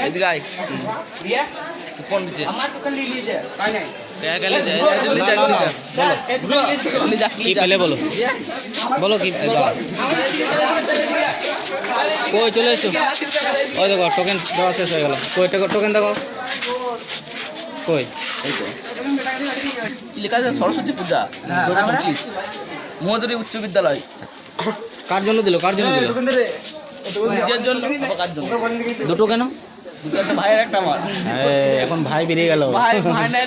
এদিকে আয় কোন দিছে क्या क्या ले जाए ले না, जा না, না, বলো ले जा কি পেলে বলো বলো কি দাঁড়াও। কই চলে এসো ওই দেখো টোকেন দেওয়া শেষ হয়ে গেল কই টোকেন দেখো কই এই তো কি লেখা আছে সরস্বতী পূজা দু হাজার পঁচিশ মধুরী উচ্চ বিদ্যালয় কার জন্য দিল কার জন্য দিল নিজের জন্য আবার কার জন্য দুটো কেন দুটো ভাইয়ের একটা আমার এখন ভাই বেরিয়ে গেল। ভাই ভাই নাই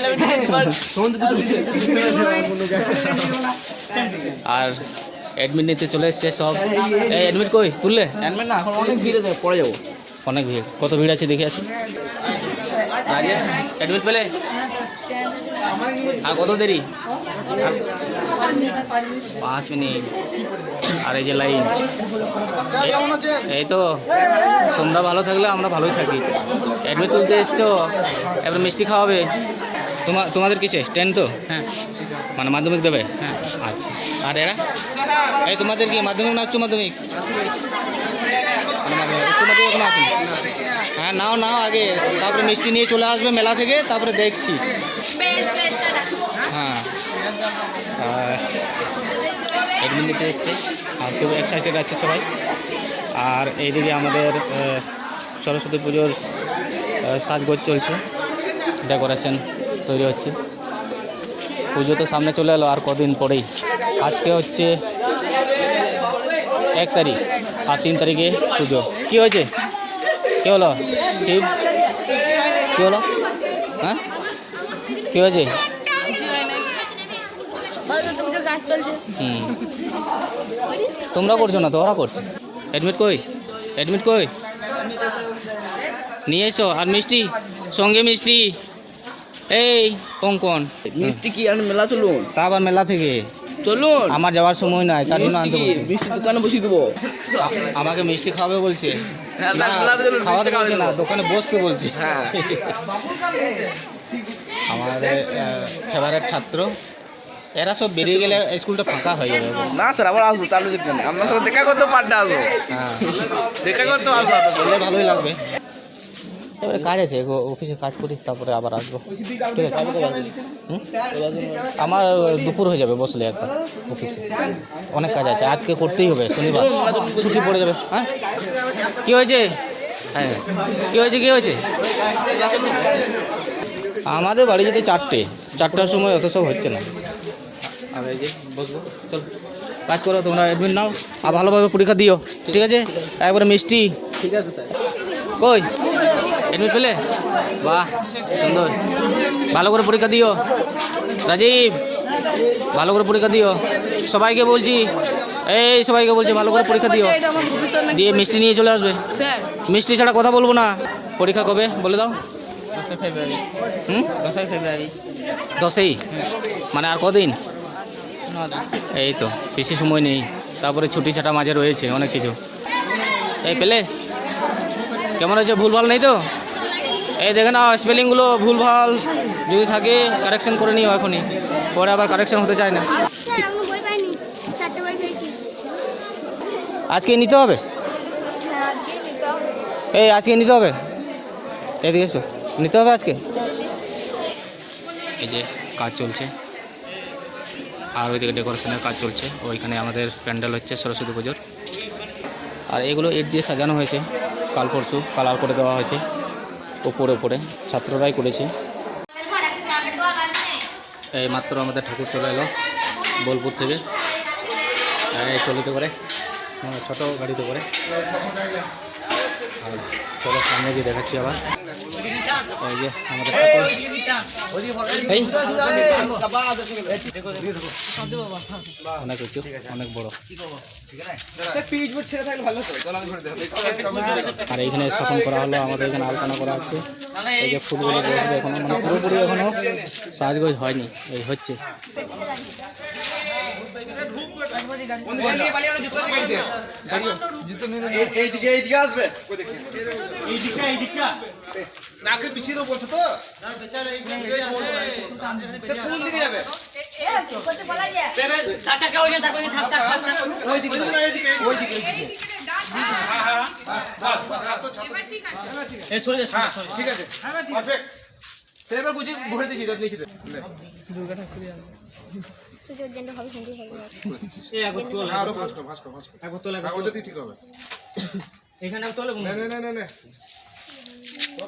আর অ্যাডমিট নিতে চলে এসছে সব। এই অ্যাডমিট কই? তুললে? জানবেন না এখন অনেক ভিড় আছে পরে যাব। অনেক ভিড়। কত ভিড় আছে দেখে আসি। রাজেশ অ্যাডমিট পেলে? আর কত দেরি? পাঁচ মিনিট। আর এই যে লাইন। এই তো তোমরা ভালো থাকলে আমরা ভালোই থাকি। অ্যাডমিট তুলতে এসছো এবার মিষ্টি খাওয়াবে। তোমার তোমাদের কিসে? টেন তো? হ্যাঁ। মানে মাধ্যমিক দেবে? হ্যাঁ। আচ্ছা। আর এরা? এই তোমাদের কি মাধ্যমিক না উচ্চ মাধ্যমিক? মানে উচ্চ মাধ্যমিক এখনও আসেনি হ্যাঁ নাও নাও আগে। তারপরে মিষ্টি নিয়ে চলে আসবে মেলা থেকে তারপরে দেখছি। হ্যাঁ। এডমিন দিতে এসছে। আর খুব এক্সাইটেড আছে সবাই। আর এইদিকে আমাদের সরস্বতী পুজোর সাজগোজ চলছে। ডেকোরেশন তৈরি হচ্ছে। পুজো তো সামনে চলে এলো আর কদিন পরেই। আজকে হচ্ছে এক তারিখ আর তিন তারিখে পুজো। কী হয়েছে? কী হলো? শিব? কী হলো? হ্যাঁ? কী হয়েছে? কাজ চলছে। তোমরা করছ না তো ওরা করছে। অ্যাডমিট কই? অ্যাডমিট কই? নিয়ে এসো আর মিষ্টি সঙ্গে মিষ্টি। এই কঙ্কন মিষ্টি কি আর মেলা চলুন? তা আবার মেলা থেকে? চলুন। আমার যাওয়ার সময় নাই তার জন্য আনতে বলছি। মিষ্টি দোকানে বসিয়ে দেবো। আমাকে মিষ্টি খাওয়াবে বলছে। হ্যাঁ, খাওয়াতে বলছে না দোকানে বসতে বলছে। হ্যাঁ। আমাদের ফেভারেট ছাত্র এরা সব বেরিয়ে গেলে স্কুলটা ফাঁকা হয়ে যাবে। না স্যার আবার আসব চালু দেখবেন আপনার সাথে দেখা করতে পারটা আসব। হ্যাঁ। দেখা করতে আসব বললে ভালোই লাগবে। এবারে কাজ আছে অফিসে কাজ করি তারপরে আবার আসব। ঠিক আছে? আমার দুপুর হয়ে যাবে বসলে একবার অফিসে। অনেক কাজ আছে আজকে করতেই হবে শনিবার। ছুটি পড়ে যাবে। হ্যাঁ? কী হয়েছে? হ্যাঁ। কী হয়েছে কী হয়েছে? আমাদের বাড়ি যেতে চারটে। চারটার সময় অত সব হচ্ছে না। আর এই যে বসবো। চল কাজ করো তোমরা অ্যাডমিট নাও আর ভালোভাবে পরীক্ষা দিও ঠিক আছে? একবারে মিষ্টি। ঠিক আছে স্যার। কই? এডমিট পেলে? বাহ সুন্দর। ভালো করে পরীক্ষা দিও। রাজীব ভালো করে পরীক্ষা দিও। সবাইকে বলছি এই সবাইকে বলছি ভালো করে পরীক্ষা দিও। দিয়ে মিষ্টি নিয়ে চলে আসবে। স্যার। মিষ্টি ছাড়া কথা বলব না। পরীক্ষা কবে? বলে দাও। দশই ফেব্রুয়ারি। হুম? দশই ফেব্রুয়ারি। দশেই? মানে আর কদিন? এই তো, বেশি সময় নেই। তারপরে ছুটি ছাটা মাঝে রয়েছে, অনেক কিছু। এই পেলে, কেমন হয়েছে ভুলভাল নেই তো? এই দেখে না স্পেলিংগুলো ভুলভাল। যদি থাকে কারেকশন করে নিও এখনই। পরে আবার কারেকশন হতে চায় না। আজকে নিতে হবে? এই, আজকে নিতে হবে? এদিকে এসো। নিতে হবে আজকে? এই যে, কাজ চলছে। আর ওইদিকে ডেকোরেশনের কাজ চলছে। ওইখানে আমাদের প্যান্ডেল হচ্ছে সরস্বতী পুজোর। আর এগুলো ইট দিয়ে সাজানো হয়েছে। কাল পরশু কালার করে দেওয়া হয়েছে। ওপরে ওপরে ছাত্ররাই করেছে। এই মাত্র আমাদের ঠাকুর চলে এলো বোলপুর থেকে। টলিতে করে, ছোটো গাড়িতে করে। আর চলো সামনে গিয়ে দেখাচ্ছি আবার। এই যে আমাদের অনেক উঁচু অনেক বড়। আর এইখানে স্থাপন করা হলো আমাদের এখানে আলোচনা করা আছে। এই যে ফুলগুলো বসবে এখনও মানে পুরোপুরি এখনও সাজগোজ হয়নি এই হচ্ছে। এইদিকে এইদিকে। আসবে নাকে পিছিয়ে দেবো বলছো তো কোন দিকে যাবে হ্যাঁ ঠিক আছে পারফেক্ট সেবার বুঝি ভরে দিয়েছি তো নিচে তো জোর জন্য হবে হিন্দি হবে এই একবার তোল আরও ভাঁজ কর ভাঁজ কর ভাঁজ কর একবার তোল হ্যাঁ, একবার ওটা দিয়ে ঠিক হবে এখানে তোলে নে নে নে নে নে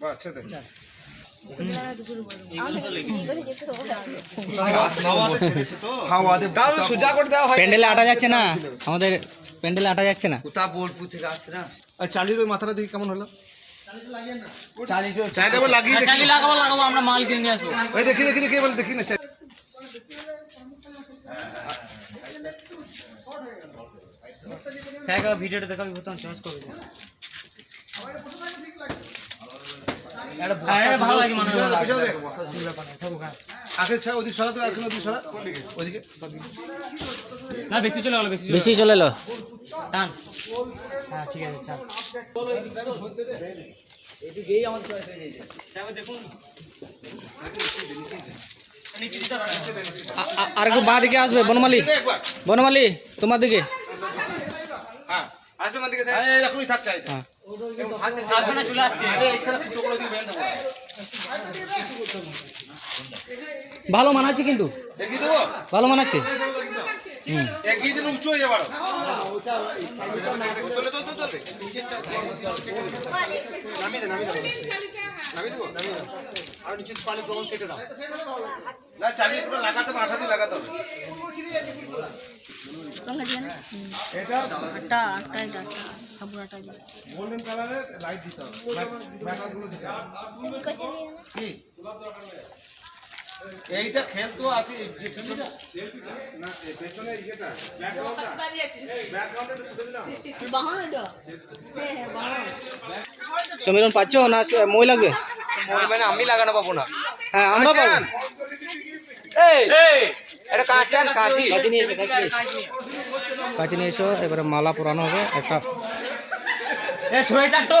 বাস ছেড়ে দে হাওয়াতে ছেড়েছে তো হাওয়াতে দাও সোজা করে দেওয়া হয় প্যান্ডেলে আটা যাচ্ছে না আমাদের প্যান্ডেলে আটা যাচ্ছে না কোথা বোলপুর থেকে আসছে না আর চালির ওই মাথাটা দিকে কেমন হলো চালি তো চালিটা এবার লাগিয়ে দেখি চালি লাগাবো লাগাবো আমরা মাল কিনে নিয়ে আসব ওই দেখি দেখি দেখি বলে দেখি না চালি। স্যার ভিডিওটা দেখাবি বোতাম চয়েস করবে হ্যাঁ বেশি চলে গেলো বেশি চলে বেশি চলে এলো। টান। হ্যাঁ ঠিক আছে দেখুন। আ- আর একটু বাঁ দিকে আসবে বনমালী। বনমালি তোমার দিকে। হ্যাঁ। আসবে স্যার? এরকমই থাক চাই হ্যাঁ। থাকবে না চলে আসছে। এখানে ফুটো করে দিয়ে বেঁধে ভালো মানাচ্ছে কিন্তু। দেবো? ভালো মানাচ্ছে। হুম। এগিয়ে দিলে উঁচু হয়ে যাবে নামিয়ে দে, নামিয়ে দে। নামিয়ে দেবো? আর নিচে পানি কখন কেটে দাও। না, চালিয়ে পুরো লাগাতে হবে, দিয়ে লাগাতে হবে। এটা আটা আটা এটা সাবুর আটা দিয়ে golden color দিতে হবে। Matter দিতে হবে। কি? এইটা খেলতো আর কি যে না? পেছনে ইয়েটা ব্যাকগ্রাউন্ডটা ব্যাকগ্রাউন্ডটা তুলে দিলাম। বাহন এটা হ্যাঁ হ্যাঁ বাহন। সমীরণ পাচ্ছ? না মই লাগবে? মানে আমি লাগানো পাবো না। হ্যাঁ আমরা পাবো। এই! এটা কাঁচি। কাঁচি কাছে নিয়ে এসো নিয়ে এসো। কাছে নিয়ে এসো এবারে মালা পরানো হবে একটা। এ সোয়েটার তো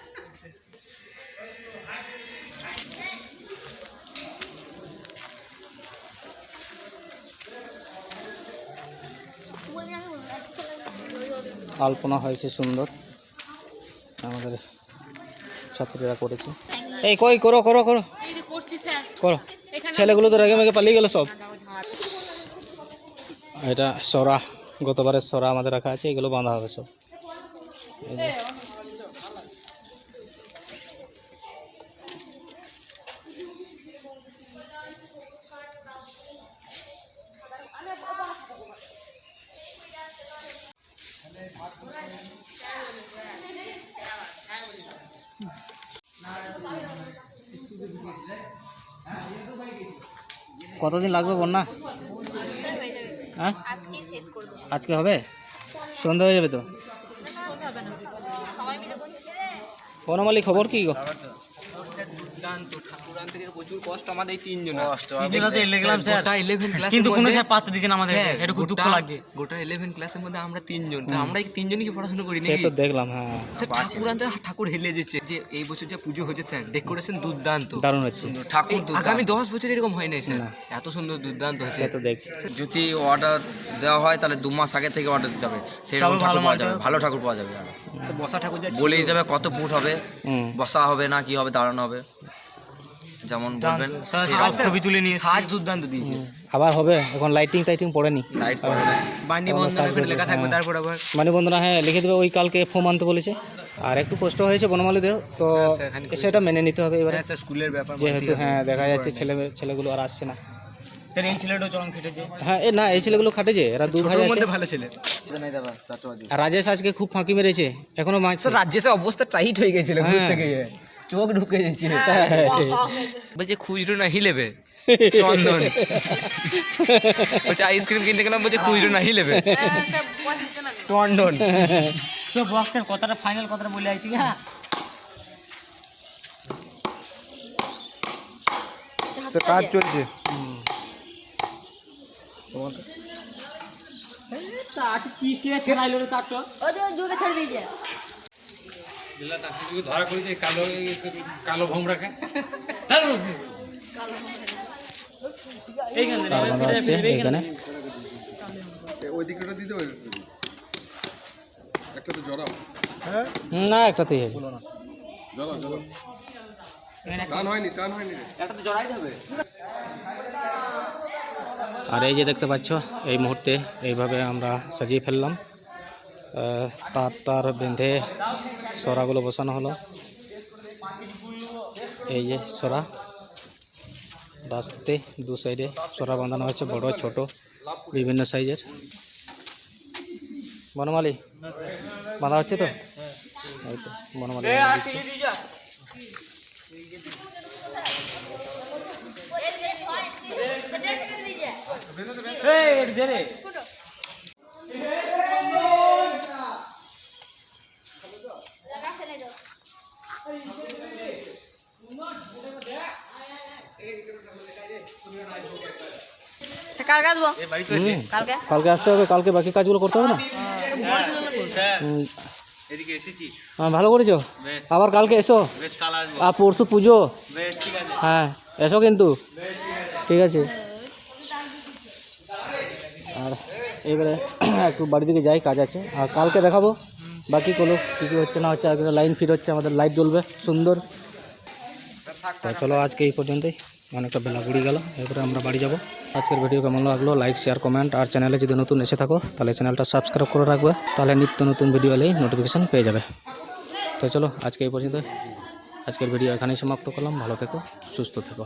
আলপনা হয়েছে সুন্দর। আমাদের ছাত্রীরা করেছে। এই কই, করো করো করো। করো। ছেলেগুলো তো রেগে মেগে পালিয়ে গেলো সব। এটা সরা, গতবারের সরা আমাদের রাখা আছে, এগুলো বাঁধা হবে সব। কতদিন লাগবে বন্যা? হ্যাঁ? আজকে হবে? সন্ধ্যা হয়ে যাবে তো? বনমালী খবর কি গো? দুর্দান্ত ঠাকুরান থেকে প্রচুর কষ্ট আমাদের এই তিনজন কষ্ট। গোটা ইলেভেন ক্লাস কিন্তু কোনো স্যার পাত্তা আমাদের এটা খুব দুঃখ লাগছে। গোটা ইলেভেন ক্লাসের মধ্যে আমরা তিনজন। তা আমরা এই তিনজনই কি পড়াশোনা করি নাকি? দেখলাম হ্যাঁ। স্যার ঠাকুর হেলে যেছে যে এই বছর যে পুজো হয়েছে স্যার ডেকোরেশন দুর্দান্ত। দারুণ হচ্ছে। ঠাকুর আগামী দশ বছর এরকম হয় নাই স্যার। এত সুন্দর দুর্দান্ত হয়েছে। তো দেখছি। যদি অর্ডার দেওয়া হয় তাহলে দু মাস আগে থেকে অর্ডার দিতে হবে। সেরকম ভালো ঠাকুর পাওয়া যাবে ভালো ঠাকুর পাওয়া যাবে। বসা ঠাকুর বলে দিতে হবে কত ফুট হবে বসা হবে না কি হবে দাঁড়ানো হবে। যেমন বলবেন সাজ ছবি তুলে নিয়ে সাজ দুর্দান্ত দিয়েছে। আবার হবে এখন লাইটিং টাইটিং পড়েনি লাইট পড়বে না। বান্ডি আমার বন্ধন লেখা থাকবে হ্যাঁ। তারপর আবার মানে বন্ধুরা হ্যাঁ লিখে দেবে ওই কালকে ফোম আনতে বলেছে। আর একটু কষ্ট হয়েছে বনমালীদের তো সেটা মেনে নিতে হবে এবারে। হ্যাঁ স্কুলের ব্যাপার যেহেতু হ্যাঁ দেখা যাচ্ছে ছেলে ছেলেগুলো আর আসছে না। স্যার এই ছেলেটাও চরম খেটেছে। হ্যাঁ এ না এই ছেলেগুলো খাটে যে এরা দু ভাই আছে। ভালো ছেলে। রাজেশ আজকে খুব ফাঁকি মেরেছে এখনও মাছ রাজ্যে অবস্থা টাইট হয়ে গেছিল হ্যাঁ। ঘুরতে গিয়ে। চোখ ঢুকে যাচ্ছে। বলছে খুচরো নাহি নেবে চন্দন বলছে আইসক্রিম কিনতে গেলাম বলছে খুচরো নাহি নেবে টন্ডন তো বক্সের কথাটা ফাইনাল কথাটা বলে আইছি হ্যাঁ? সে কাজ চলছে। ওই তো জোরে ছেড়ে দিয়েছে। ধরা করেছে কালো কালো বাঁধা হচ্ছে এইখানে ওই দিকটা দিতে একটা তো জড়াও না একটাতেই হবে জড়াও জড়াও হয়নি আর এই যে দেখতে পাচ্ছ এই মুহূর্তে এইভাবে আমরা সাজিয়ে ফেললাম তার তার বেঁধে সরাগুলো বসানো হলো এই যে সরা রাস্তাতে দু সাইডে সরা বাঁধানো হয়েছে বড় ছোট বিভিন্ন সাইজের বনমালি বাঁধা হচ্ছে তো এই তো বনমালি দিচ্ছে। কালকে আসব? কালকে? কালকে আসতে হবে কালকে বাকি কাজগুলো করতে হবে না? এসেছি। হ্যাঁ ভালো করেছ? আবার কালকে এসো? বেশ কাল আসব। আর পরশু পুজো? বেশ ঠিক আছে। হ্যাঁ এসো কিন্তু। ঠিক আছে। আর এবারে একটু বাড়ি দিকে যাই কাজ আছে। আর কালকে দেখাবো। বাকি কোনো কী কী হচ্ছে না হচ্ছে আর লাইন ফিট হচ্ছে, আমাদের লাইট জ্বলবে, সুন্দর। তো চলো আজকে এই পর্যন্তই, অনেকটা বেলা গড়িয়ে গেল, এরপরে আমরা বাড়ি যাব। আজকের ভিডিও কেমন লাগল লাইক শেয়ার কমেন্ট আর চ্যানেলে যদি নতুন এসে থাকো, তাহলে চ্যানেলটা সাবস্ক্রাইব করে রাখবে, তাহলে নিত্য নতুন ভিডিও এলেই নোটিফিকেশান পেয়ে যাবে। তো চলো আজকে এই পর্যন্ত আজকের ভিডিও এখানেই সমাপ্ত করলাম, ভালো থেকো, সুস্থ থেকো।